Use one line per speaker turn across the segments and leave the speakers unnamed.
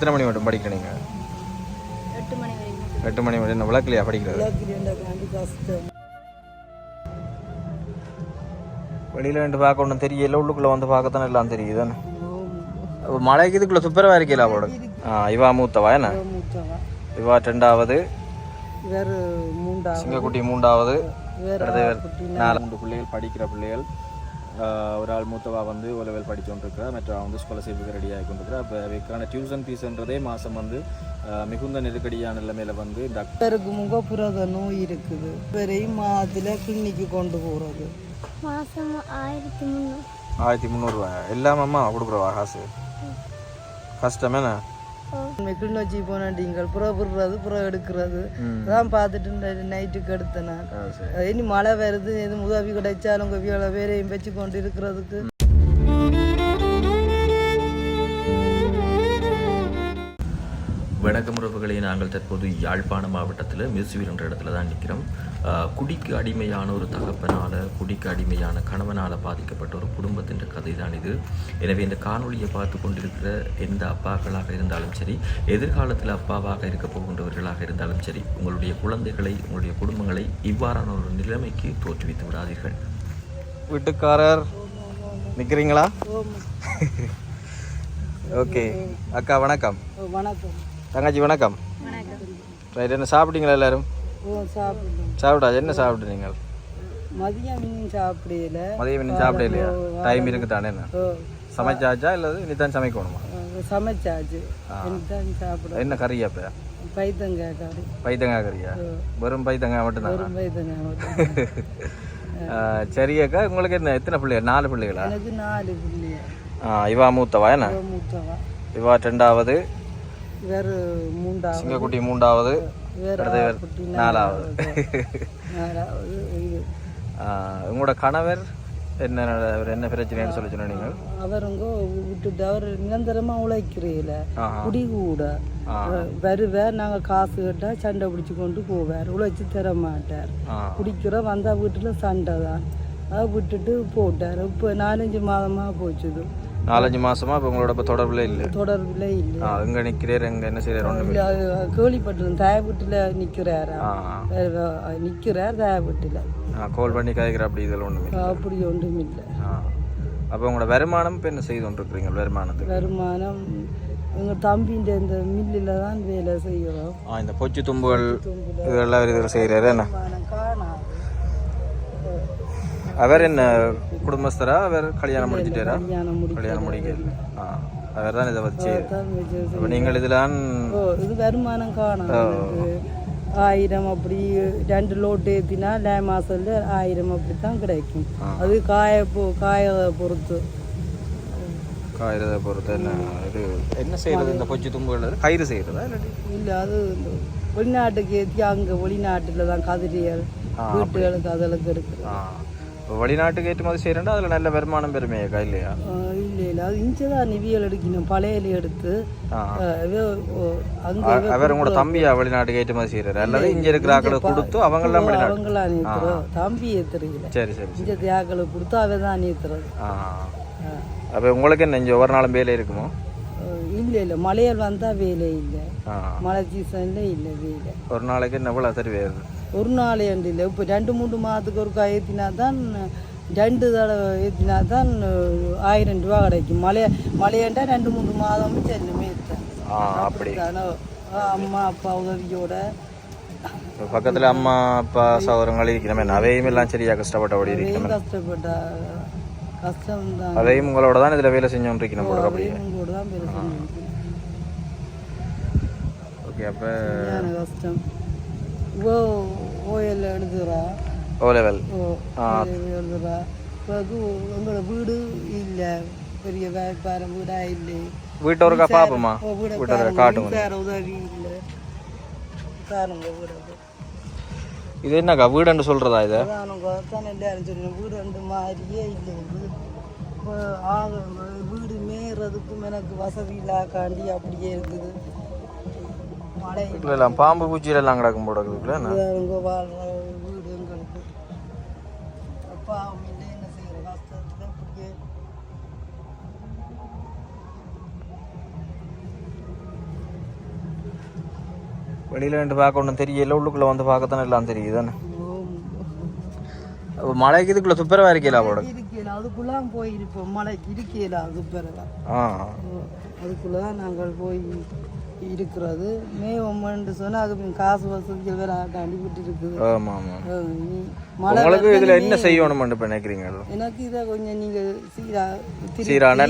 எத்தனை மணி மட்டும் படிக்கிறீங்க
எட்டு மணி வரைக்கும்.
எட்டு மணி மட்டும். என்ன விளக்கலையா படிக்கிறது? வெளியில ரெண்டு பார்க்க ஒன்றும் தெரியல. உள்ளுக்குள்ள வந்து பார்க்கத்தானே எல்லாம் தெரியுது. அப்ப மழைக்கு இதுக்குள்ள துப்புரவா இருக்கல அவளோட ஆ இவா மூத்தவா? என்ன? இவா ரெண்டாவது. சிங்கக்குட்டி மூன்றாவது. நாலு. மூன்று பிள்ளைகள் படிக்கிற பிள்ளைகள். ஒரு ஆள் மூத்தவா வந்து ஒரு லெவல் படிச்சுட்டு மற்ற வந்து ஸ்காலர்ஷிப்புக்கு ரெடி ஆகி கொண்டிருக்கிறா அப்போ அதுக்கான டியூஷன் ஃபீஸ்ன்றதே மாதம் வந்து மிகுந்த நெருக்கடியான நிலைமையில வந்து
பேருக்கு முகப்புறத நோய் இருக்குது. வரையும் மாதத்துல கிளினிக்கு கொண்டு போறது.
மாதம் ஆயிரத்தி முந்நூறு
ஆயிரத்தி முந்நூறுரூவா எல்லாமம்மா கொடுக்குறவா காசு? கஷ்டமே
கிளிநொச்சி போனாண்டிங்கள் புறம் விடுறது புறம் எடுக்கிறது. அதான் பார்த்துட்டு நைட்டுக்கு எடுத்தேன். நான் இனி மழை வருது எதுவும் உதவி கிடைச்சாலும் உங்க வேலையும் வச்சு கொண்டு இருக்கிறதுக்கு.
வணக்கம் நாங்கள் தற்போது யாழ்ப்பாண மாவட்டத்தில் மிஸ்வீர் என்ற இடத்துல தான் நிற்கிறோம் குடிக்கு அடிமையான ஒரு தகப்பனால் குடிக்கு அடிமையான கணவனால் பாதிக்கப்பட்ட ஒரு குடும்பத்தின் கதை தான் இது. எனவே இந்த காணொளியை பார்த்து கொண்டிருக்கிற எந்த அப்பாக்களாக இருந்தாலும் சரி எதிர்காலத்தில் அப்பாவாக இருக்க போகின்றவர்களாக இருந்தாலும் சரி உங்களுடைய குழந்தைகளை உங்களுடைய குடும்பங்களை இவ்வாறான ஒரு நிலைமைக்கு தோற்றுவித்து விடாதீர்கள்.
வீட்டுக்காரர் நிற்கிறீங்களா ஓகே. அக்கா வணக்கம்.
வணக்கம்.
தங்கச்சி வணக்கம். ரைட் என்ன சாப்பிட்டீங்களா எல்லாரும்? சாப்பிட்டா என்ன சாப்பிட்டு
மதியம் இன்னும் சாப்பிடல.
மதியம் இன்னும் சாப்பிட இல்லையா டைம் இருக்கு தானே சமைச்சாச்சா இல்லை இனி தான் சமைக்கணுமா
சமைச்சாச்சு.
என்ன கறியா இப்போ
பைத்தங்காய் கறி.
பைத்தங்காய் கறியா? வெறும் பைத்தங்காய் மட்டும்தான்?
பைத்தங்காய் மட்டும்.
சரி அக்கா உங்களுக்கு என்ன எத்தனை பிள்ளைகள்? நாலு பிள்ளைகளா?
எனக்கு நாலு பிள்ளைய
ஆ, இவா மூத்தவா என்ன?
மூத்தவா.
இவா ரெண்டாவது.
வேற மூண்டாவது
சிங்கக்குட்டி மூன்றாவது
வேற
அடுத்து நாலாவது.
நாலாவது. இது.
உங்களோட கணவர் என்ன அவர் என்ன பிரச்சனைன்னு சொல்லி சொன்னீங்க
அவருங்க விட்டுட்டு அவர் நிரந்தரமா உழைக்கிறீல. குடி கூட. வருவார் நாங்க காசு கேட்டா சண்டை பிடிச்சு கொண்டு போவார். உழைச்சி தர மாட்டார். குடிக்கிற வந்தா வீட்டுல சண்டை தான். அதை விட்டுட்டு போட்டார். இப்போ நாலஞ்சு மாதமா போச்சுது.
நாலஞ்சு மாசமா இப்போ உங்களோட இப்போ தொடர்புல இல்லை.
தொடர்புல இல்லை.
ஆ எங்க நிக்கிறேர் எங்க என்ன செய்யறாரு ஒன்று
கேள்விப்பட்டிருந்தேன் தாயப்பட்டில் நிற்கிறாரா நிற்கிறார் தாயப்பட்டில்
கால் பண்ணி கதைக்கிற அப்படி இதில் ஒன்றுமே
அப்படி ஒன்றும் இல்லை
அப்போ உங்களோட வருமானம் இப்போ என்ன செய்து கொண்டிருக்கிறீங்க வருமானத்துக்கு?
வருமானம் எங்கள் தம்பின்ற இந்த மில்லில் தான் வேலை செய்கிறோம்
இந்த பொச்சு தும்புகள் இதெல்லாம் இதில் செய்கிறாரு என்ன?
காணாது
அவர் என்ன குடும்பஸ்தரா? அவர் கல்யாணம் முடிச்சிட்டாரா
கல்யாணம் முடி
கல்யாணம் முடிக்கல. ஆ அவர் தான் இதை வச்சு இப்போ நீங்கள் இதில்
ஓ இது வருமானம் காணாது ஆயிரம் அப்படி ரெண்டு லோட்டு ஏற்றினா லே மாதத்துல ஆயிரம் அப்படி தான் கிடைக்கும் அது காய பொ காய பொறுத்து.
காயிறதை பொறுத்து என்ன இது என்ன செய்யறது இந்த பொச்சு தும்புகள்? கயிறு செய்யறதா
இல்லை அது வெளிநாட்டுக்கு ஏற்றி அங்கே வெளிநாட்டில் தான் கதிரியல் வீட்டுகளுக்கு அதற்கு இருக்குது
வெளிநாட்டுக்கு ஏற்றுமதி செய்கிறேன்டா அதில் நல்ல வருமானம் பெருமையாக்கா இல்லையா?
இல்லை இல்லை அது இங்கே தான் நிவியல் எடுக்கணும் பழையல எடுத்து
அவர் உங்களோட தம்பியா வெளிநாட்டுக்கு ஏற்றுமதி செய்கிறாரு அல்லது இங்கே இருக்கிற ஆக்களை கொடுத்து வெளிநாட்டு
அவங்களா நீத்துறோம் தம்பி ஏற்றுறீங்கள
சரி சரி
இங்கே தியாக்களை கொடுத்து அவ தான் நீத்துறது
அப்போ உங்களுக்கு என்ன இங்கே ஒரு நாளும் வேலை இருக்குமோ?
இல்லை இல்லை மழையால் வந்தால் வேலை இல்லை. மழை சீசனில் இல்லை வேலை.
ஒரு நாளைக்கு என்ன எவ்வளோ
ஒரு நாள் ஏண்டு இல்லை. இப்போ ரெண்டு மூணு மாதத்துக்கு ஒருக்கா ஏற்றினா தான் ரெண்டு தடவை ஏற்றினா தான் ஆயிரம் ரூபா கிடைக்கும். மழைய மழையாண்டா ரெண்டு மூணு மாதமும் செல்லுமே
அப்படி.
அம்மா அப்பா உதவியோட.
பக்கத்தில் அம்மா அப்பா சகோதரங்கள் இருக்கிறமே. அவையும் எல்லாம் சரியா கஷ்டப்பட்டபடி இருக்கணும்
கஷ்டப்பட்ட கஷ்டம்தான்.
அதையும் உங்களோட தான் இதில் வேலை செஞ்சோம் இருக்கணும் போல அப்படியே. ஓகே அப்போ
கஷ்டம். ஓ ஓஎல் எழுதுறா?
ஓ லெவல்
ஓ எழுதுறா. எங்களோட வீடு இல்லை. பெரிய வியாபாரம் வீடா இல்லை.
வீட்டை ஒருக்கா பார்ப்போமா
ஓ, வீட
வீட்டை
பாருங்க,
காட்டுங்க
மின்சார உதவி இல்லை. பாருங்க வீடு
இது என்னக்கா வீடுன்னு சொல்கிறதா இதை?
வீடு மாதிரியே இல்லை. வீடு இப்போ ஆக வீடு மேயறதுக்கும் எனக்கு வசதி இல்லாக்காண்டி அப்படியே இருக்குது.
வீட்டில் எல்லாம் பாம்பு பூச்சியில எல்லாம் கிடக்கும் போட
வாழ்ற வீடு எங்களுக்கு. அப்பா இல்லை என்ன செய்கிற கஷ்டத்தில் இப்படியே.
வெளியில நின்று பார்க்க ஒன்றும் தெரியல உள்ளுக்குள்ள வந்து பார்க்கத்தானே எல்லாம் தெரியுது தானே அப்ப மழைக்கு இதுக்குள்ள துப்புரவா இருக்கல போட
இருக்கையில? அதுக்குள்ளாம் போயிருப்போம். மலைக்கு இருக்கையில? அது பிறகு
ஆ.
அதுக்குள்ள தான் நாங்கள் போய் இருக்கிறது. மே ஒம்மன்னு சொன்னால் அது காசு வசதிகள் வேற அடிபட்டு இருக்குது.
ஆமா ஆமா.
அஹ் நீ மழை
உங்களுக்கு இதுல என்ன செய்யணும்னு இப்ப நினைக்கிறீங்க
எனக்கு இதை கொஞ்சம் நீங்கள் சீரா திருப்பி
சீரான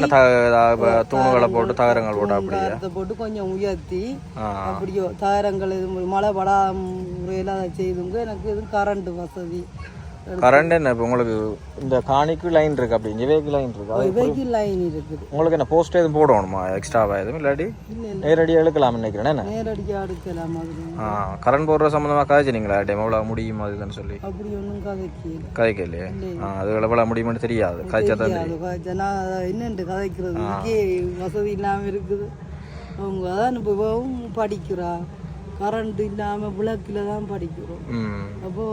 தூணுகளை போட்டு தகரங்கள் போட்டு அப்படியே.
போட்டு கொஞ்சம் உயர்த்தி அப்படியோ தகரங்கள் இது மழை படாம முறையில் அதை செய்துங்க. எனக்கு எதுவும் கரண்ட் வசதி.
கரண்ட் என்ன இப்போ உங்களுக்கு இந்த காணிக்கு லைன் இருக்கு அப்படி இவைக்கு லைன் இருக்கு?
வெஹிக்கிள் லைன் இருக்குது.
உங்களுக்கு என்ன போஸ்ட் எதுவும் போடணுமா? எக்ஸ்ட்ராவா எதுவும் இல்லாட்டி?
இல்லை இல்லை.
நேரடியாக எடுக்கலாம் நினைக்கிறேன். என்ன?
நேரடியாக
ஆ கரண்ட் போடுற சம்மந்தமாக காய்ச்சினீங்களா டைம் எவ்வளோ முடியுமா அதுன்னு சொல்லி.
அப்படி ஒன்றும் கதைக்கல.
கதைக்க இல்லையே ஆ அது எவ்வளோ முடியுமான்னு தெரியாது. காய்ச்சா தான் தெரியும்.
என்னென்று கதைக்கிறது? வசதி இல்லாமல் இருக்குது. அவங்க அதான் இப்போவும் படிக்கிறா. கரண்ட் இல்லாமல் விளக்கில் தான் படிக்கிறோம். அப்போ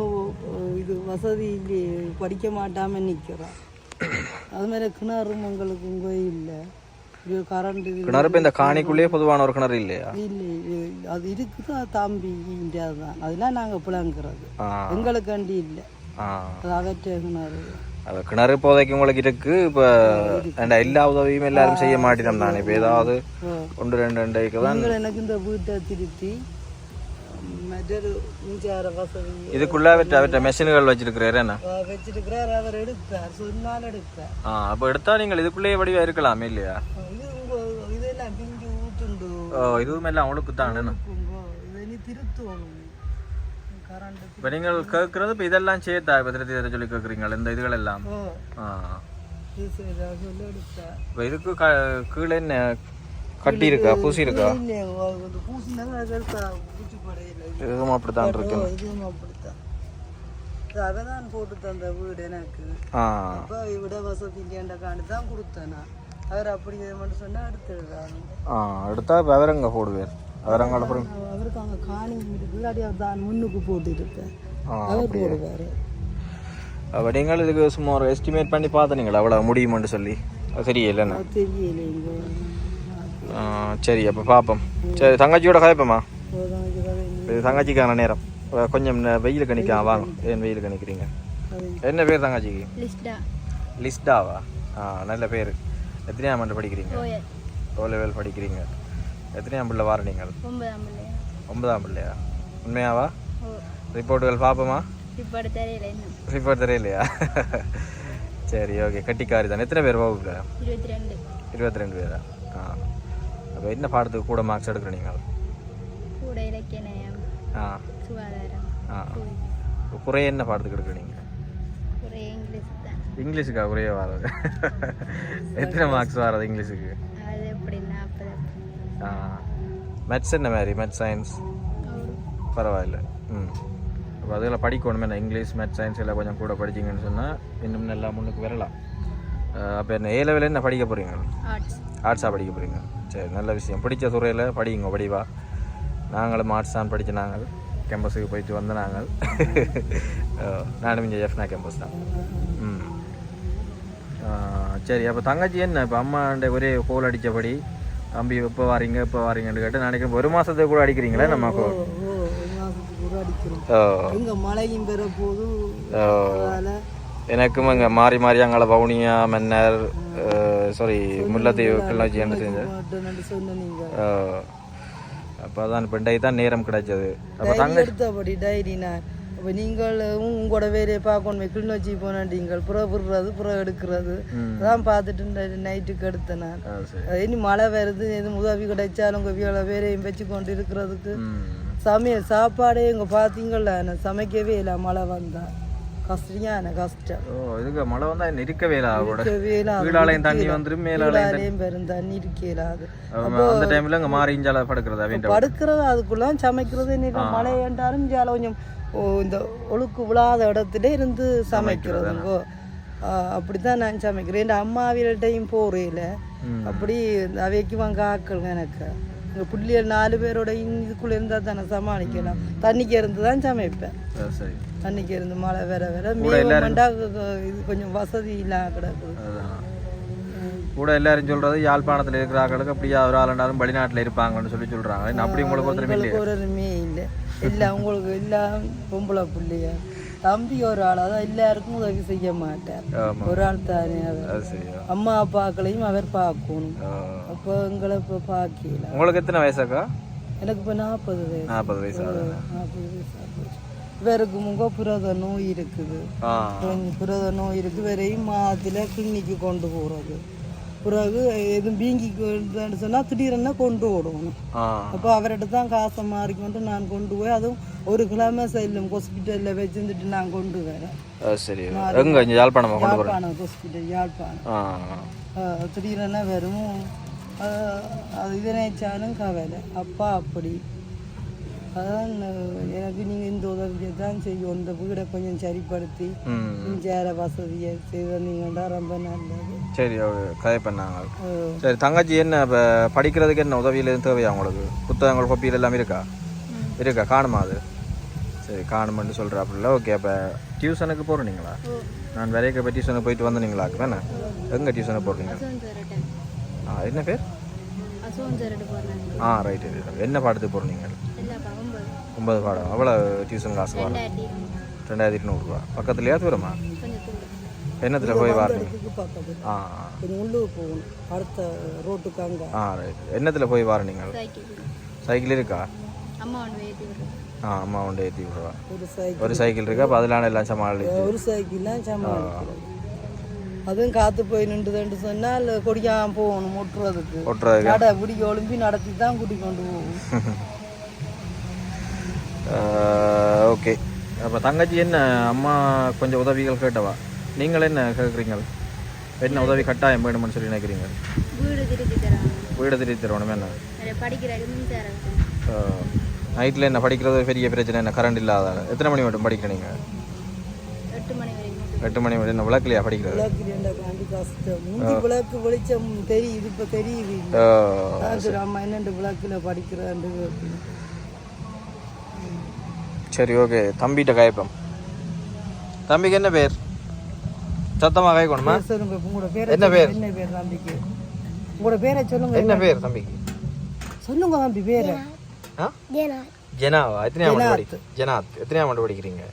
இது வசதி இல்லையே படிக்க மாட்டாமல் நிற்கிறா அது மாதிரி கிணறும் எங்களுக்கு இங்கே இல்லை. கரண்ட்
கிணறு இப்போ இந்த காணிக்குள்ளேயே பொதுவான ஒரு கிணறு இல்லையா?
இல்லை அது இருக்குது தம்பி? இந்தியாவது தான் அதெல்லாம் நாங்கள் பிளங்குறது
ஆ.
எங்களுக்கு அண்டி இல்லை. அது அகற்ற கிணறு.
கிணறு இப்போதைக்கு உங்களுக்கு இருக்கு. இப்போ எல்லா உதவியும் எல்லாரும் செய்ய மாட்டேன் தானே இப்போ ஏதாவது ஒன்று ரெண்டு ரெண்டு தான்
எனக்கு இந்த வீட்டை திருத்தி
இதுக்குள்ள அவற்ற அவற்ற மெஷின்கள் வச்சிருக்கிறாரு என்ன?
வச்சிருக்கிறார் அவர் எடுத்தார். சொன்னால் எடுத்தார்.
ஆ அப்போ எடுத்தா நீங்கள் இதுக்குள்ளேயே வடிவா இருக்கலாமே இல்லையா?
இதெல்லாம் பிஞ்சு ஊத்துண்டு.
ஓ இதுவும் எல்லாம் அவளுக்கு தான் என்ன?
உங்க இதை நீ திருத்தணும். கரண்ட்
இப்போ நீங்கள் கேட்குறது இப்போ இதெல்லாம் சேர்த்தா இப்போ திருத்தி இதை சொல்லி கேட்குறீங்களா இந்த இதுகள் எல்லாம்?
ஓ
ஆ.
இது செய்தா சொல்லி எடுத்தார்.
இப்போ இதுக்கு க கீழே என்ன கட்டி இருக்கா பூசி இருக்கா இதுவும் அப்படித்தான் இருக்கு
அவதான் போட்டு தந்த வீடு எனக்கு அப்போ விட வசதி இல்லையாண்ட காண்டு தான் கொடுத்தேன் அவர் அப்படி சொன்னால் எடுத்துடுறாங்க
ஆ எடுத்தா இப்போ அவரங்க போடுவார் அவரங்க அப்புறம்
அவருக்கு அங்கே காணி அவர் தான் முன்னுக்கு போட்டு இருப்பேன் அவர் போடுவார்
அப்போ நீங்கள் இதுக்கு சும்மா ஒரு எஸ்டிமேட் பண்ணி பார்த்தனீங்களா அவ்வளோ முடியுமான்னு சொல்லி
தெரியல
ஆ, சரி அப்போ பார்ப்போம் சரி தங்கச்சியோட கதைப்போமா
போதாங்க கதை
இது தங்கச்சிக்கான நேரம் கொஞ்சம் வெயிலுக்கு நிற்கலாம் வாங்க ஏன் வெயிலுக்கு நிற்கிறீங்க என்ன பேர் தங்கச்சிக்கு
லிஸ்டா
லிஸ்டாவா ஆ நல்ல பேர் எத்தனையாம் ஆண்டு படிக்கிறீங்க ஓ லெவல் படிக்கிறீங்க எத்தனையாம் பிள்ளை வார நீங்கள்
ஒன்பதாம் பிள்ளையா
உண்மையாவா ரிப்போர்ட்டுகள் பார்ப்போமா ரிப்போர்ட் தெரியலையா சரி ஓகே கட்டிக்காரி தான் எத்தனை பேர் வகுப்புல
இருபத்தி ரெண்டு
இருபத்தி ரெண்டு பேரா அப்போ என்ன பாடத்துக்கு கூட மார்க்ஸ் எடுக்கிற நீங்கள்
கூட இலக்கிய நயம்
ஆ
சுகாதாரம்
ஆ குறைய என்ன பாடத்துக்கு
இங்கிலீஷ் தான்
இங்கிலீஷுக்கா குறைய வர்றது எத்தனை மார்க்ஸ் வர்றது இங்கிலீஷுக்கு
அது எப்படி நாற்பது
ஆ மேத்ஸ் என்ன மாதிரி மேத்ஸ் சயின்ஸ் பரவாயில்ல ம் அப்போ அதில் படிக்கணுமே என்ன இங்கிலீஷ் மேத்ஸ் சயின்ஸ் எல்லாம் கொஞ்சம் கூட படிச்சிங்கன்னு சொன்னால் இன்னும் நல்லா முன்னுக்கு வரலாம் அப்போ என்ன ஏ லெவலில் என்ன படிக்க போகிறீங்க
ஆர்ட்ஸ்
ஆர்ட்ஸாக படிக்க போகிறீங்க சரி நல்ல விஷயம். பிடிச்ச துறையில் படிங்க படிவா. நாங்களும் ஆர்ட்ஸ் தான் படித்த நாங்கள். கேம்பஸுக்கு போயிட்டு வந்த நாங்கள். நானும் இங்கே எஃப்னா கேம்பஸ் தான். ம். சரி அப்போ தங்கச்சி என்ன? இப்போ அம்மாண்ட ஒரே கோல் அடித்தபடி தம்பி எப்போ வாரீங்க எப்போ வாரீங்கன்னு கேட்டு நான் நினைக்கிறேன் ஒரு மாதத்துக்கு கூட அடிக்கிறீங்களா நம்ம
மழையும் பெற போது அதனால
எனக்கும் இங்கே மாறி மாறி அங்கால வவுனியா மன்னர் சாரி முல்லைத்தீவு கிளிநொச்சி என்ன
நீங்க
அப்போ அதான் இப்போ இன்றைக்கு தான் நேரம் கிடைச்சது. அப்போ
டைரி எடுத்தபடி டைரி நான் அப்போ நீங்களும் உங்களோட வேலையை பார்க்கணும். கிளிநொச்சி போனால் நீங்கள். புற விடுறது புற எடுக்கிறது. அதான் பார்த்துட்டு நைட்டுக்கு எடுத்தேன் நான். இனி மழை வருது. எதுவும் உதவி கிடைச்சாலும் உங்கள் வீட வேலையும் வச்சு கொண்டு இருக்கிறதுக்கு சமையல் சாப்பாடே இங்கே பார்த்தீங்கள்ல நான் சமைக்கவே இல்லை. மழை வந்தா. கஷ்டம் கஷ்டம்
ஓ இதுக்கு மழை வந்தா இல்லை
அது
கீழாலையும் தண்ணி வந்துடும் மேலாலையும்
பெரும் தண்ணி இருக்கலாது
ஆமா, அந்த டைம்ல இங்கே மாறி இஞ்சால படுக்கிறது அவன்
படுக்கிறது அதுக்குள்ள சமைக்கிறது மழை ஏண்டாலும் இஞ்சால கொஞ்சம் ஓ, இந்த ஒழுக்கு விழாத இடத்துல இருந்து சமைக்கிறதுங்கோ அப்படித்தான் நான் சமைக்கிறேன். என் அம்மாவில்ட்டையும் போறேல அப்படி அவைக்கு வாங்க ஆக்கள் எனக்கு. இந்த புள்ளியல் நாலு பேரோட இதுக்குள்ள இருந்தா தானே சமாளிக்கலாம். தண்ணிக்கு இருந்து தான் சமைப்பேன்
சரி.
தண்ணிக்கு இருந்து மழை வேற வேற. மேவமெண்டா இது கொஞ்சம் வசதி இல்லாம கிடக்குது.
கூட எல்லாரும் சொல்றது யாழ்ப்பாணத்தில் இருக்கிற ஆட்களுக்கு அப்படியா ஒரு ஆளுனாலும் வெளிநாட்டில் இருப்பாங்கன்னு சொல்லி சொல்றாங்க. அப்படி உங்களுக்கு
ஒரு ஒருமே இல்லை. எல்லாம் உங்களுக்கு எல்லாம் பொம்பளை பிள்ளைய. தம்பி ஒரு ஆள் அதான் எல்லாருக்கும் உதவி செய்ய மாட்டார். ஒரு ஆள் தானே அம்மா அப்பாக்களையும் அவர் பார்க்கணும். அப்போ எங்களை இப்போ பார்க்கல.
உங்களுக்கு எத்தனை வயசாக்கா
எனக்கு இப்போ நாற்பது வயசு.
நாற்பது வயசு
நாற்பது வயசு. இவருக்கு முகப்புரத நோய் இருக்குது. புரத நோய் இருக்கு வரையும் மாதத்தில் கிளினிக்கு கொண்டு போகிறது பிறகு எதுவும் வீங்கி சொன்னால் திடீரென கொண்டு ஓடணும்.
ஆ.
அப்போ அவர்கிட்ட தான் காசை மாறிக்கொண்டு நான் கொண்டு போய் அதுவும் ஒரு கிழமை செல்லும் ஹாஸ்பிட்டலில் வச்சுருந்துட்டு நான் கொண்டு வரேன்.
சரி. எங்க
யாழ்ப்பாணமா ஹாஸ்பிட்டல் யாழ்ப்பாணம் திடீரென வரும் அஹ் அது இதனைச்சாலும் கவலை. அப்பா அப்படி. அதான் எனக்கு நீங்கள் இந்த உதவியை தான் செய்யும். இந்த வீடை கொஞ்சம் சரிப்படுத்தி சேர வசதியை செய்து தந்தீங்கன்னா ரொம்ப நல்லது.
சரி கதை பண்ணாங்க. சரி தங்கச்சி என்ன இப்போ படிக்கிறதுக்கு என்ன உதவியில் தேவையா உங்களுக்கு? புத்தகங்கள் கொப்பியில் எல்லாம் இருக்கா? இருக்கா? காணுமா அது? சரி காணுமென்னு சொல்கிறாப்புல ஓகே அப்போ டியூஷனுக்கு போகிறீங்களா நான் வரைக்க இப்போ டியூஷனுக்கு போயிட்டு வந்தீங்களாக்கு வேணா? எங்கே டியூஷனுக்கு போடுறீங்க ஆ என்ன பேர்? ஆ ரைட் ரைட் என்ன பாடத்துக்கு போடுறீங்க
ஒன்பது
பாடம் அவ்வளோ டியூஷன் காசு வரும்?
ரெண்டாயிரத்தி
எட்நூறுபா பக்கத்துலையா தூரமா என்னத்தில் போய்
பக்கத்தில்
ஆ
உள்ளூர் போகணும். அடுத்த ரோட்டுக்கு அங்கே.
ஆ ரைட் என்னத்தில் போய் வார நீங்கள்?
சைக்கிள்.
இருக்கா? ஆ அம்மா கொண்டு ஏற்றி விடுவா
ஒரு சைக்கிள்.
ஒரு சைக்கிள் இருக்கா? அப்போ அதிலான எல்லாம் சமாளிச்சு?
ஒரு சைக்கிள்லாம் சமாளிக்கிறது அதுவும் காத்து போய் நின்றுதுன்னு சொன்னால் கொடியாம போகணும் ஒட்டுறதுக்கு.
ஒட்டுறதுக்கு?
நட பிடி ஒலிம்பி நடத்தி தான் கூட்டி கொண்டு போகும்
ஓகே அப்போ தங்கச்சி என்ன? அம்மா கொஞ்சம் உதவிகள் கேட்டவா? நீங்கள் என்ன கேட்குறீங்க என்ன உதவி கட்டாயம் வேணும்னு சொல்லி நினைக்கிறீங்க?
வீடு திருப்பி தராங்க
வீடு திருப்பி தரணும் என்ன? நைட்டில் என்ன படிக்கிறது பெரிய பிரச்சனை என்ன கரண்ட் இல்லாத? எத்தனை மணி மட்டும் படிக்க நீங்கள்
எட்டு மணி வரைக்கும்.
எட்டு மணி மட்டும் என்ன விளக்குலையா படிக்கிறது?
விளக்கு வெளிச்சம் தெரியுது இப்போ தெரியுது. அம்மா என்னென்று விளக்கில் படிக்கிறாண்டு?
சரி ஓகே தம்பிகிட்ட கயப்பம். தம்பிக்கு என்ன பேர்? சத்தமாக கயக்கணுமா? என்ன பேர்?
என்ன பேர் தம்பிக்கு? உங்களோட பேரை சொல்லுங்க
என்ன பேர் தம்பிக்கு?
சொல்லுங்க தம்பி பேரை.
ஆ? ஜெனாவா? எத்தனையாம் ஆண்டு படி ஜெனாத். எத்தனையாம் ஆண்டு படிக்கிறீங்க?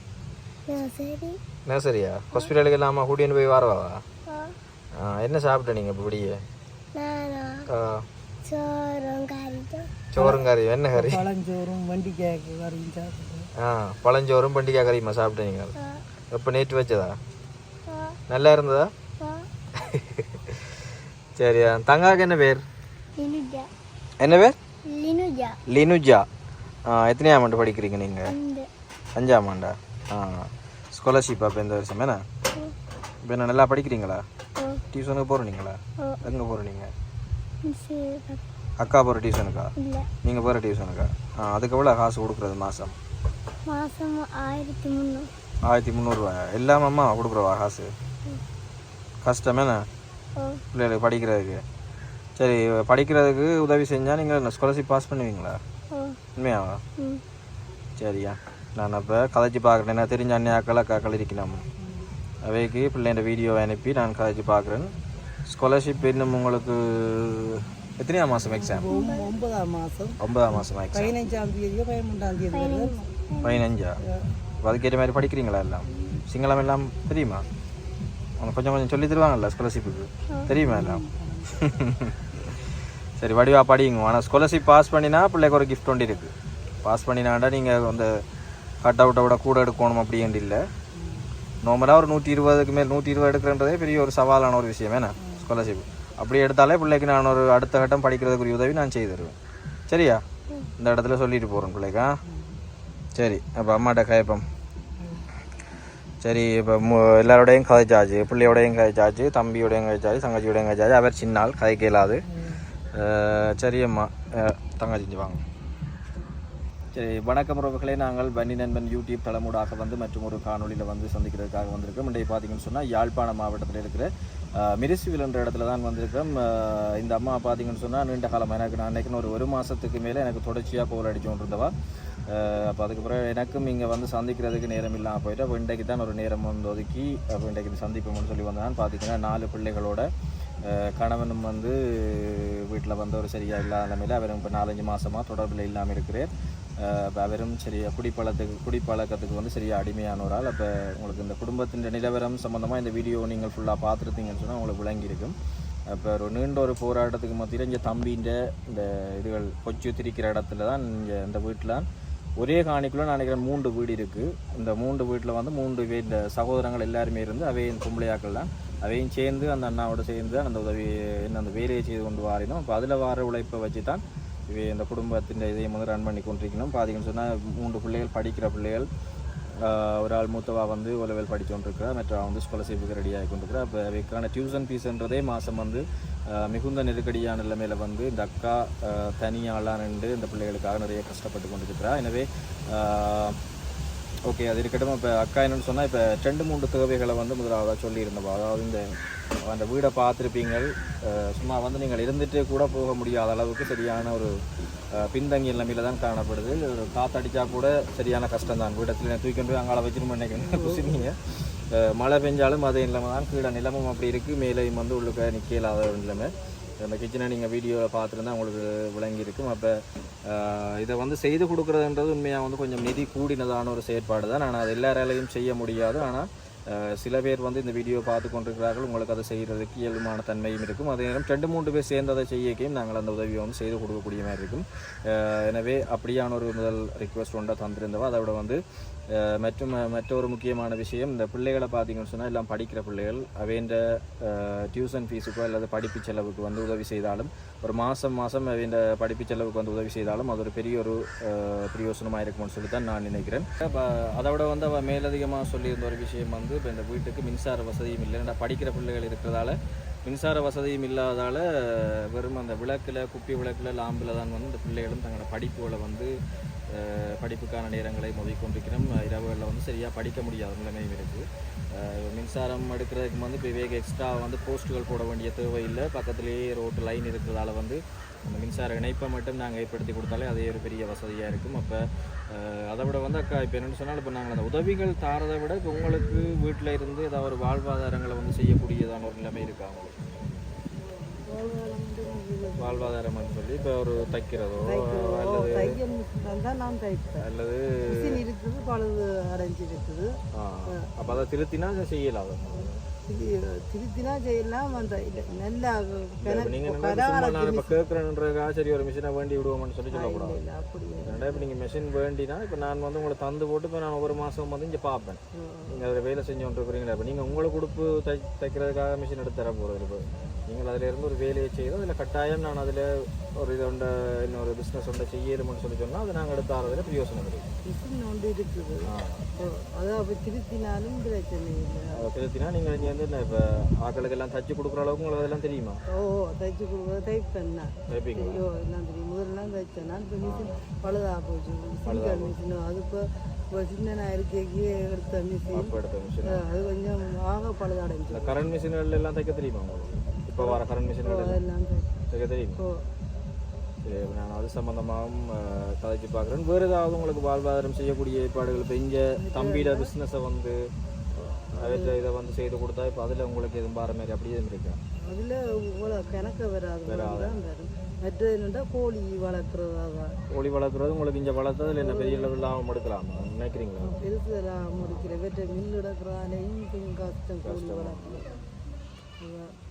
நர்சரியா? ஹாஸ்பிட்டலுக்கு இல்லாமல் கூட்டின்னு போய் வரவா? ஆ. என்ன சாப்பிட்ட நீங்கள் இப்போ ஆ, சோறும் கறி என்ன கறி
பழஞ்சோறும் சாப்பிட்டு
ஆ பழஞ்சோறும் பண்டிகை கறியுமா சாப்பிட்டீங்க எப்போ நேற்று வச்சதா நல்லா இருந்ததா சரியா தங்காக்கு என்ன பேர் என்ன பேர் லினுஜா ஆ எத்தனையாம் ஆண்டு படிக்கிறீங்க நீங்கள் அஞ்சாம் ஆண்டா ஆ ஸ்காலர்ஷிப் அப்போ இந்த வருஷம் என்ன இப்போ என்ன நல்லா படிக்கிறீங்களா டியூஷனுக்கு போகிறீங்களா எங்கே போகிறீங்க அக்கா போகிற டியூஷனுக்கா? நீங்கள் போகிற டியூஷனுக்கா? ஆ அதுக்கு எவ்வளோ காசு கொடுக்குறது மாதம்
மாதம் ஆயிரத்தி முந்நூறு.
ஆயிரத்தி முந்நூறுரூவா எல்லாம் அம்மா கொடுக்குறவா காசு? கஷ்டமேண்ணா பிள்ளைகளுக்கு படிக்கிறதுக்கு. சரி படிக்கிறதுக்கு உதவி செஞ்சால் நீங்கள் ஸ்காலர்ஷிப் பாஸ் பண்ணுவீங்களா? உண்மையாவா? சரியா. நான் அப்போ கதைச்சி பார்க்குறேன். என்ன தெரிஞ்ச அண்ணியாக்கள் அக்காக்கள் இருக்கணும். அவைக்கு பிள்ளைன்ற வீடியோவை அனுப்பி நான் கதைச்சி பார்க்குறேன். ஸ்காலர்ஷிப் இன்னும் உங்களுக்கு எத்தனையாம் மாதம் எக்ஸாம்
ஒன்பதாம் மாதம்
ஒன்பதாம் மாதம் எக்ஸாம்
பதினஞ்சாம் தேதியோ பதிமூன்றாம் தேதி வருது
பதினஞ்சா? அதுக்கேற்ற மாதிரி படிக்கிறீங்களா எல்லாம்? சிங்களம் எல்லாம் தெரியுமா? உனக்கு கொஞ்சம் கொஞ்சம் சொல்லி தருவாங்கல்ல ஸ்காலர்ஷிப்புக்கு தெரியுமா எல்லாம்? சரி வடிவா படிங்க ஆனால் ஸ்காலர்ஷிப் பாஸ் பண்ணினா பிள்ளைக்கு ஒரு கிஃப்ட் ஒன்று இருக்குது பாஸ் பண்ணினாண்டா நீங்கள் அந்த கட் அவுட்டை விட கூட எடுக்கணும் அப்படின்ட்டு இல்லை. நார்மலாக ஒரு நூற்றி இருபதுக்கு மேல் நூற்றி இருபது எடுக்கிறன்றதே பெரிய ஒரு சவாலான ஒரு விஷயம் வேணா ஸ்காலர்ஷிப் அப்படி எடுத்தாலே பிள்ளைக்கு நான் ஒரு அடுத்த கட்டம் படிக்கிறதுக்குரிய உதவி நான் செய்து தருவேன். சரியா? இந்த இடத்துல சொல்லிட்டு போகிறேன் பிள்ளைக்கா சரி அப்போ அம்மாட்ட கயப்பம் சரி இப்போ மு எல்லாரோடையும் கதைச்சாச்சு பிள்ளையோடையும் கதைச்சாச்சு தம்பியோடையும் கதைச்சாச்சு தங்கச்சியோடையும் கதைச்சாச்சு அவர் சின்னால் கதை கேளாது. சரி அம்மா தங்கச்சி வாங்க. சரி வணக்கம் உறவுகளே நாங்கள் பன்னி நண்பன் யூடியூப் தலைமூடாக வந்து மற்றும் ஒரு காணொலியில் வந்து சந்திக்கிறதுக்காக வந்திருக்கோம் இன்றைக்கு பார்த்தீங்கன்னு சொன்னால் யாழ்ப்பாணம் மாவட்டத்தில் இருக்கிற மிரிசுவில் என்ற இடத்துல தான் வந்திருக்கோம் இந்த அம்மா பார்த்தீங்கன்னு சொன்னால் நீண்ட காலம் எனக்கு நான் நினைக்கிறேன் ஒரு ஒரு மாதத்துக்கு மேலே எனக்கு தொடர்ச்சியாக கோல் அடிச்சு கொண்டிருந்தவா. அப்போ அதுக்கப்புறம் எனக்கும் இங்கே வந்து சந்திக்கிறதுக்கு நேரம் இல்லாமல் போயிட்டு அப்போ இன்றைக்கு தான் ஒரு நேரம் வந்து ஒதுக்கி அப்போ இன்றைக்கு சந்திப்போம்னு சொல்லி வந்தான். பார்த்தீங்கன்னா நாலு பிள்ளைகளோட கணவனும் வந்து வீட்டில் வந்து ஒரு சரியாக இல்லாத நிலைமையில் அவரும் இப்போ நாலஞ்சு மாதமாக தொடர்பில் இல்லாமல் இருக்கிறார். அவரும் சரியா குடிப்பழத்துக்கு குடிப்பழக்கத்துக்கு வந்து சரியாக அடிமையான ஒரு ஆள் அப்போ உங்களுக்கு இந்த குடும்பத்தின் நிலவரம் சம்மந்தமாக இந்த வீடியோ நீங்கள் ஃபுல்லாக பார்த்துருந்தீங்கன்னு சொன்னால் உங்களுக்கு விளங்கியிருக்கும். அப்போ ஒரு நீண்ட ஒரு போராட்டத்துக்கு மத்தியில் இங்கே தம்பின்ற இந்த இதுகள் கொச்சு திரிக்கிற இடத்துல தான் இங்கே இந்த வீட்டில் ஒரே காணிக்குள்ளே நான் நினைக்கிறேன் மூன்று வீடு இருக்குது இந்த மூன்று வீட்டில் வந்து மூன்று பேர் இந்த சகோதரங்கள் எல்லாருமே இருந்து அவையின் பொம்பளையாக்கள் தான். அவையும் சேர்ந்து அந்த அண்ணாவோட சேர்ந்து அந்த உதவி என்ன அந்த வேலையை செய்து கொண்டு வாரினோம். அப்போ அதில் வார உழைப்பை வச்சு தான் இவை இந்த குடும்பத்தின் இதையும் வந்து ரன் பண்ணி கொண்டிருக்கணும் பார்த்தீங்கன்னு சொன்னால் மூன்று பிள்ளைகள் படிக்கிற பிள்ளைகள் ஒரு ஆள் மூத்தவா வந்து உளவில் படித்து கொண்டிருக்கிறா மற்ற வந்து ஸ்காலர்ஷிப்புக்கு ரெடி ஆகி கொண்டிருக்கிறா. அப்போ அவைக்கான டியூஷன் ஃபீஸ்ன்றதே மாதம் வந்து மிகுந்த நெருக்கடியான நிலைமையில் வந்து இந்த அக்கா தனியாளாக நின்று இந்த பிள்ளைகளுக்காக நிறைய கஷ்டப்பட்டு கொண்டிருக்கிறா. எனவே ஓகே அது இருக்கட்டும். இப்போ அக்கா என்னென்னு சொன்னால் இப்போ ரெண்டு மூன்று தேவைகளை வந்து முதலாவதாக சொல்லியிருந்தவா? அதாவது இந்த அந்த வீடை பார்த்துருப்பீங்க சும்மா வந்து நீங்கள் இருந்துட்டு கூட போக முடியாத அளவுக்கு சரியான ஒரு பின்தங்கிய நிலைமையில தான் காணப்படுது. ஒரு காத்தடிச்சா கூட சரியான கஷ்டம் தான் வீடத்தில் தூக்கி கொண்டு போய் அங்கால வச்சிருமோ நினைக்கிறேன் குசினிங்க மழை பெஞ்சாலும் அதே நிலைமை தான். கீழே நிலமும் அப்படி இருக்குது மேலேயும் வந்து உள்ளுக்க நிற்கலாத ஒரு நிலைமை. அந்த கிச்சனை நீங்கள் வீடியோவில் பார்த்துருந்தா உங்களுக்கு விளங்கியிருக்கும். அப்போ இதை வந்து செய்து கொடுக்குறதுன்றது உண்மையாக வந்து கொஞ்சம் நிதி கூடினதான ஒரு செயற்பாடு தான் ஆனால் அது எல்லாராலையும் செய்ய முடியாது. ஆனால் சில பேர் வந்து இந்த வீடியோ பார்த்து கொண்டிருக்கிறார்கள். உங்களுக்கு அதை செய்கிறதுக்கு இயல்புமான தன்மையும் இருக்கும். அதே நேரம் ரெண்டு மூன்று பேர் சேர்ந்து அதை செய்யக்கையும் நாங்கள் அந்த உதவியை வந்து செய்து கொடுக்கக்கூடிய மாதிரி இருக்கும். எனவே அப்படியான ஒரு முதல் ரிக்வெஸ்ட் ஒன்றை தந்திருந்தவா அதை விட வந்து மற்றும் மற்றொரு முக்கியமான விஷயம் இந்த பிள்ளைகளை பார்த்தீங்கன்னு சொன்னால் எல்லாம் படிக்கிற பிள்ளைகள் அவைன்ற டியூஷன் ஃபீஸுக்கோ அல்லது படிப்பு செலவுக்கு வந்து உதவி செய்தாலும் ஒரு மாதம் மாதம் அவைன்ற படிப்பு செலவுக்கு வந்து உதவி செய்தாலும் அது ஒரு பெரிய ஒரு பிரயோசனமாக இருக்கும்னு சொல்லி தான் நான் நினைக்கிறேன். அப்ப அதை விட வந்து அவள் மேலதிகமாக சொல்லியிருந்த ஒரு விஷயம் வந்து இப்போ இந்த வீட்டுக்கு மின்சார வசதியும் இல்லை. ஏன்னா படிக்கிற பிள்ளைகள் இருக்கிறதால மின்சார வசதியும் இல்லாதால் வெறும் அந்த விளக்கில் குப்பி விளக்கில் லாம்பில் தான் வந்து இந்த பிள்ளைகளும் தங்களோட படிப்புகளை வந்து படிப்புக்கான நேரங்களை மொழிக்கொண்டிருக்கிறோம் இரவுகளில் வந்து சரியாக படிக்க முடியாத நிலைமையும் இருக்குது மின்சாரம் எடுக்கிறதுக்கு வந்து இப்போ வேக எக்ஸ்ட்ரா வந்து போஸ்ட்டுகள் போட வேண்டிய தேவையில்லை பக்கத்துலேயே ரோட்டு லைன் இருக்கிறதால வந்து அந்த மின்சார இணைப்பை மட்டும் நாங்கள் ஏற்படுத்தி கொடுத்தாலே அதே ஒரு பெரிய வசதியாக இருக்கும். அப்போ அதை விட வந்து அக்கா இப்போ என்னென்னு சொன்னால் இப்போ நாங்கள் அந்த உதவிகள் தாரதை விட இப்போ உங்களுக்கு வீட்டில் இருந்து ஏதாவது ஒரு வாழ்வாதாரங்களை வந்து செய்யக்கூடியதான ஒரு நிலைமை இருக்கா? வாழ்வாதாரம்னு சொல்லி இப்போ ஒரு தைக்கிறதோ அல்லது
தையல் மிஷின் தான் நான் தைப்பேன்.
அல்லது
மிஷின் இருக்குது பழுது அடைஞ்சு இருக்குது
அப்போ அதை திருத்தினா செய்யலாம்
இது திருத்தினா செய்யலாம் அந்த நல்லா
கேட்குறேன்றதுக்காக சரி ஒரு மிஷினை வேண்டி விடுவோம்னு சொல்லி சொல்லக்கூடாது. ஏன்னா இப்போ நீங்கள் மிஷின் வேண்டினா இப்போ நான் வந்து உங்களை தந்து போட்டு இப்போ நான் ஒவ்வொரு மாதம் வந்து இங்கே பார்ப்பேன். நீங்கள் அதில் வேலை செஞ்சு கொண்டிருக்கிறீங்களா? இப்போ நீங்கள் உங்களுக்கு உடுப்பு தை தைக்கிறதுக்காக மிஷின் எடுத்து தர போகிறது இப்போ. நீங்கள் அதில் இருந்து ஒரு வேலையை செய்து அதில் கட்டாயம் நான் அதில் ஒரு இதை உண்ட இன்னொரு பிஸ்னஸ் ஒன்றை செய்யலும்னு சொல்லி சொன்னால் அதை நாங்கள் எடுத்து தரதில் பிரயோசனம் கிடைக்கும்
மிஷின் ஒன்று இருக்குது அப்போ திருத்தினாலும் பிரச்சனை இல்லை.
திருத்தினா நீங்கள் இங்கே வந்து இப்போ ஆக்களுக்கு எல்லாம் தச்சு கொடுக்குற அளவுக்கு உங்களுக்கு அதெல்லாம் தெரியுமா?
ஓ தைச்சு கொடுக்குற தைப்பேன் நான்
தைப்பீங்க
ஐயோ எல்லாம் தெரியும். முதல்லாம் தைச்சேன் நான் இப்போ மிஷின் பழுதா போச்சு. மிஷின் அது இப்போ இப்போ சின்ன இருக்கைக்கு எடுத்த மிஷின் அது கொஞ்சம் ஆக பழுதடைஞ்சு
கரண்ட் மிஷின்கள் எல்லாம் தைக்க தெரியுமா உங்களுக்கு? இப்போ வர கரண்ட் மிஷின்கள் எல்லாம்
அதெல்லாம் தை-
தைக்க தெரியுமா சரி நான் அது சம்மந்தமாகவும் கதைச்சு பார்க்குறேன் வேறு ஏதாவது உங்களுக்கு வாழ்வாதாரம் செய்யக்கூடிய ஏற்பாடுகள் இப்போ இங்கே தம்பியோட பிஸ்னஸை வந்து அவற்றை இதை வந்து செய்து கொடுத்தா இப்போ அதில் உங்களுக்கு எதுவும் பார மாதிரி அப்படியே இருக்கா
அதில் இவ்வளோ கணக்க வராது வரும் மற்றது என்னென்னா கோழி வளர்க்குறதா தான்
கோழி வளர்க்குறது உங்களுக்கு இங்கே வளர்த்ததில் என்ன பெரிய லெவலில் ஆகும் எடுக்கலாம் நினைக்கிறீங்களா
பெருசெல்லாம் முடிக்கிற வெற்ற மில் எடுக்கிறாலையும் கொஞ்சம் கஷ்டம் கோழி வளர்க்குறது.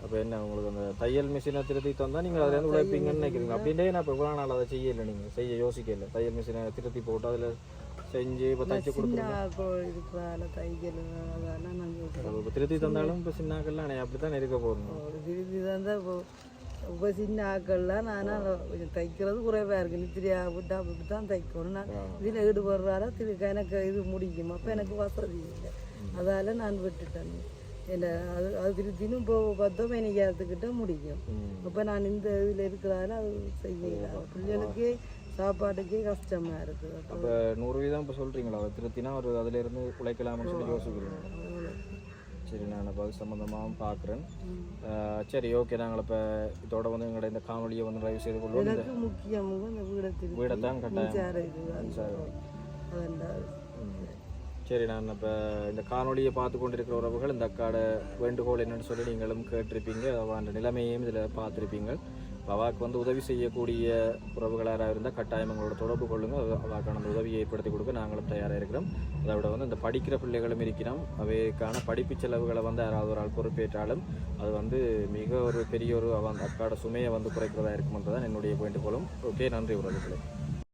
அப்போ என்ன உங்களுக்கு அந்த தையல் மிஷினை திருத்தி தந்தால் நீங்கள் அதில் உழைப்பீங்கன்னு நினைக்கிறீங்க. அப்படின்டே நான் இப்போ இவ்வளோ நாள் அதை செய்யலை நீங்கள் செய்ய யோசிக்கல. தையல் மிஷினை திருத்தி போட்டு அதில் செஞ்சு இப்போ தைச்சு
யோசிக்கிறேன்
இப்போ திருத்தி தந்தாலும் இப்போ சின்னாக்கள்லாம் அப்படி தான் இருக்க போகணும்
திருப்பி தான் இப்போ இப்போ சின்ன ஆக்கள்லாம் நான் கொஞ்சம் தைக்கிறது குறைவாக இருக்கு. நித்திரியா விட்டா அப்படி தான் தைக்கணும் நான் இதில் ஈடுபடுறாரா திருக்க எனக்கு இது முடிக்கும்? அப்போ எனக்கு வசதி இல்லை. அதால் நான் விட்டுட்டேன். என்ன அது அது திருத்தினும் இப்போ பத்தோ பதினஞ்சாயிரத்துக்கிட்ட முடிக்கும் அப்போ நான் இந்த இதில் இருக்கிறதால அது செய்யல. பிள்ளைகளுக்கே சாப்பாட்டுக்கே கஷ்டமாக இருக்குது. அப்போ
நூறு வீதம் இப்போ சொல்கிறீங்களா திருத்தினா ஒரு அதில் இருந்து உழைக்கலாம்னு சொல்லி யோசிக்கிறீங்க. சரி நான் இப்போ அது சம்மந்தமாகவும் பார்க்குறேன் சரி ஓகே நாங்கள் இப்போ இதோட வந்து எங்களோட இந்த காணொலியை வந்து நிறைவு செய்து கொள்வோம்.
எனக்கு முக்கியமாக இந்த வீடை
வீடை தான் கட்டாயம்.
மின்சார இதுதான் அதெல்லாம்
சரி நான் இப்போ இந்த காணொளியை பார்த்து கொண்டிருக்கிற உறவுகள் இந்த அக்காட வேண்டுகோள் என்னென்னு சொல்லி நீங்களும் கேட்டிருப்பீங்க. அந்த நிலைமையையும் இதில் பார்த்துருப்பீங்க. அவாக்கு வந்து உதவி செய்யக்கூடிய உறவுகளாக இருந்தால் கட்டாயம் உங்களோட தொடர்பு கொள்ளுங்கள் அவாக்கான அந்த உதவியை ஏற்படுத்தி கொடுக்க நாங்களும் தயாராக இருக்கிறோம். அதை விட வந்து இந்த படிக்கிற பிள்ளைகளும் இருக்கிறோம். அவைக்கான படிப்பு செலவுகளை வந்து யாராவது ஒரு ஆள் பொறுப்பேற்றாலும் அது வந்து மிக ஒரு பெரிய ஒரு அவன் அக்காட சுமையை வந்து குறைக்கிறதா இருக்கும்ன்றதான் என்னுடைய வேண்டுகோளும். ஓகே நன்றி உறவுகளே.